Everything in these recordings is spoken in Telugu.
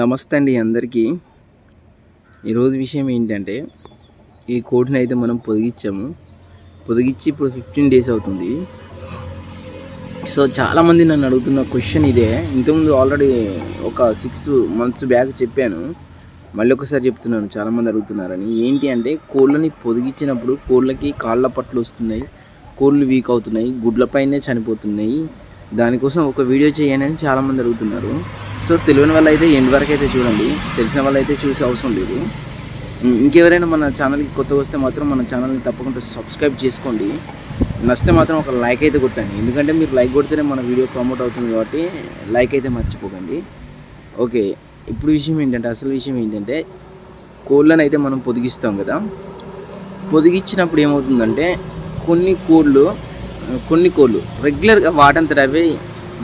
నమస్తే అండి అందరికీ. ఈరోజు విషయం ఏంటంటే ఈ కోడ్ని అయితే మనం పొదిగించాము పొదిగించి ఇప్పుడు ఫిఫ్టీన్ డేస్ అవుతుంది. సో చాలామంది నన్ను అడుగుతున్న క్వశ్చన్ ఇదే. ఇంతకుముందు ఆల్రెడీ ఒక సిక్స్ మంత్స్ బ్యాక్ చెప్పాను. మళ్ళీ ఒకసారి చెప్తున్నాను చాలామంది అడుగుతున్నారని. ఏంటి అంటే కోళ్ళని పొదిగించినప్పుడు కోళ్ళకి కాళ్ళ పట్లు వస్తున్నాయి కోళ్ళు వీక్ అవుతున్నాయి గుడ్లపైనే చనిపోతున్నాయి. దానికోసం ఒక వీడియో చేయండి అని చాలామంది అడుగుతున్నారు. సో తెలియని వాళ్ళు అయితే ఎండ్ వరకు అయితే చూడండి. తెలిసిన వాళ్ళు అయితే చూసే అవసరం లేదు. ఇంకెవరైనా మన ఛానల్కి కొత్తగా వస్తే మాత్రం మన ఛానల్ని తప్పకుండా సబ్స్క్రైబ్ చేసుకోండి. నచ్చితే మాత్రం ఒక లైక్ అయితే కొట్టండి. ఎందుకంటే మీరు లైక్ కొడితేనే మన వీడియో ప్రమోట్ అవుతుంది కాబట్టి లైక్ అయితే మర్చిపోకండి. ఓకే ఇప్పుడు విషయం ఏంటంటే అసలు విషయం ఏంటంటే కోళ్ళని అయితే మనం పొదిగిస్తాం కదా. పొదిగించినప్పుడు ఏమవుతుందంటే కొన్ని కోళ్ళు కొన్ని కోళ్ళు. రెగ్యులర్గా వాటంతట అవే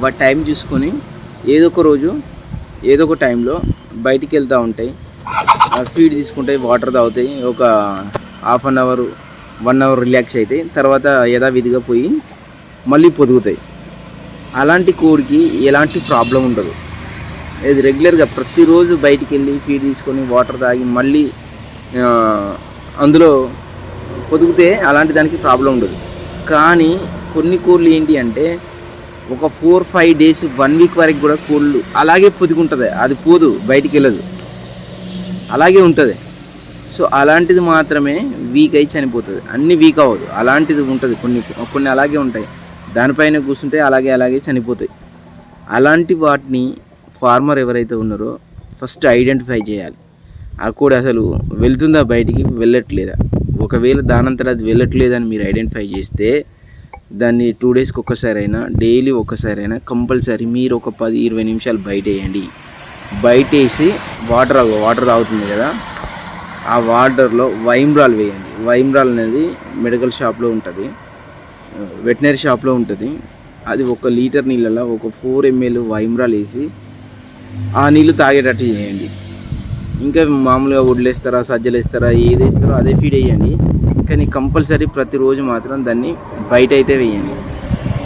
వాటి టైం చూసుకొని ఏదో ఒక రోజు ఏదో ఒక టైంలో బయటికి వెళ్తూ ఉంటాయి. ఫీడ్ తీసుకుంటాయి వాటర్ తాగుతాయి. ఒక half an hour one hour relax అవుతాయి తర్వాత యథావిధిగా పోయి మళ్ళీ పొదుగుతాయి. అలాంటి కోడికి ఎలాంటి ప్రాబ్లం ఉండదు. ఇది రెగ్యులర్గా ప్రతిరోజు బయటికి వెళ్ళి ఫీడ్ తీసుకొని వాటర్ తాగి మళ్ళీ అందులో పొదిగితే అలాంటి దానికి ప్రాబ్లం ఉండదు. కానీ కొన్ని కోళ్ళు ఏంటి అంటే ఒక four five days one week వరకు కూడా కోళ్ళు అలాగే పొదుగుంటుంది. అది పోదు బయటికి వెళ్ళదు. అలాగే ఉంటుంది. సో అలాంటిది మాత్రమే వీక్ అయి చనిపోతుంది. అన్ని వీక్ అవ్వదు. అలాంటిది ఉంటుంది. కొన్ని కొన్ని అలాగే ఉంటాయి. దానిపైన కూర్చుంటే అలాగే అలాగే చనిపోతాయి. అలాంటి వాటిని ఫార్మర్ ఎవరైతే ఉన్నారో ఫస్ట్ ఐడెంటిఫై చేయాలి. ఆ కోడి అసలు వెళ్తుందా బయటికి? వెళ్ళట్లేదా? ఒకవేళ దానంతట అది వెళ్ళట్లేదని మీరు ఐడెంటిఫై చేస్తే దాన్ని టూ డేస్కి ఒక్కసారైనా డైలీ ఒక్కసారైనా కంపల్సరీ మీరు ఒక పది ఇరవై నిమిషాలు బయట వేయండి బయట వేసి వాటర్ వాటర్ తాగుతుంది కదా ఆ వాటర్లో వైమ్రాల్ వేయండి. వైమ్రాల్ అనేది మెడికల్ షాప్లో ఉంటుంది. వెటనరీ షాప్లో ఉంటుంది. అది ఒక లీటర్ నీళ్ళలో ఒక ఫోర్ ఎంఎల్ వైమ్రాల్ వేసి ఆ నీళ్ళు తాగేటట్టు చేయండి. ఇంకా మామూలుగా వడ్లేస్తారా సజ్జలు వేస్తారా ఏది వేస్తారో అదే ఫీడ్ వేయండి. కానీ కంపల్సరీ ప్రతిరోజు మాత్రం దాన్ని బయట అయితే వేయండి.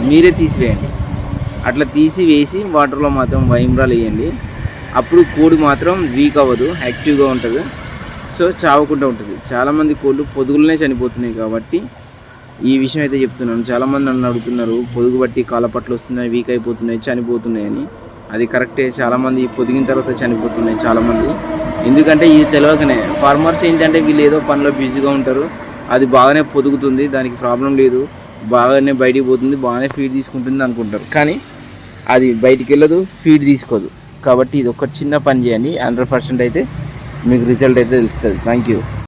మీరే తీసివేయండి అట్లా తీసి వేసి వాటర్లో మాత్రం వైమ్రాలు వేయండి. అప్పుడు కోడి మాత్రం వీక్ అవ్వదు యాక్టివ్గా ఉంటుంది. సో చావకుండా ఉంటుంది. చాలామంది కోళ్ళు పొదుగులనే చనిపోతున్నాయి కాబట్టి ఈ విషయం అయితే చెప్తున్నాను. చాలామంది నన్ను అడుగుతున్నారు పొదుగు బట్టి కాలపట్లు వస్తున్నాయి వీక్ అయిపోతున్నాయి చనిపోతున్నాయి అని. అది కరెక్టే చాలామంది పొదిగిన తర్వాత చనిపోతున్నాయి చాలామంది. ఎందుకంటే ఇది తెలియకనే ఫార్మర్స్ ఏంటంటే వీళ్ళు ఏదో పనిలో బిజీగా ఉంటారు. అది బాగానే పొదుగుతుంది. దానికి ప్రాబ్లం లేదు. బాగానే బయటికి పోతుంది. బాగానే ఫీడ్ తీసుకుంటుంది అనుకుంటారు. కానీ అది బయటికి వెళ్ళదు ఫీడ్ తీసుకోదు. కాబట్టి ఇది ఒక చిన్న పని చేయండి. హండ్రెడ్ పర్సెంట్ అయితే మీకు రిజల్ట్ అయితే తెలుస్తుంది. Thank you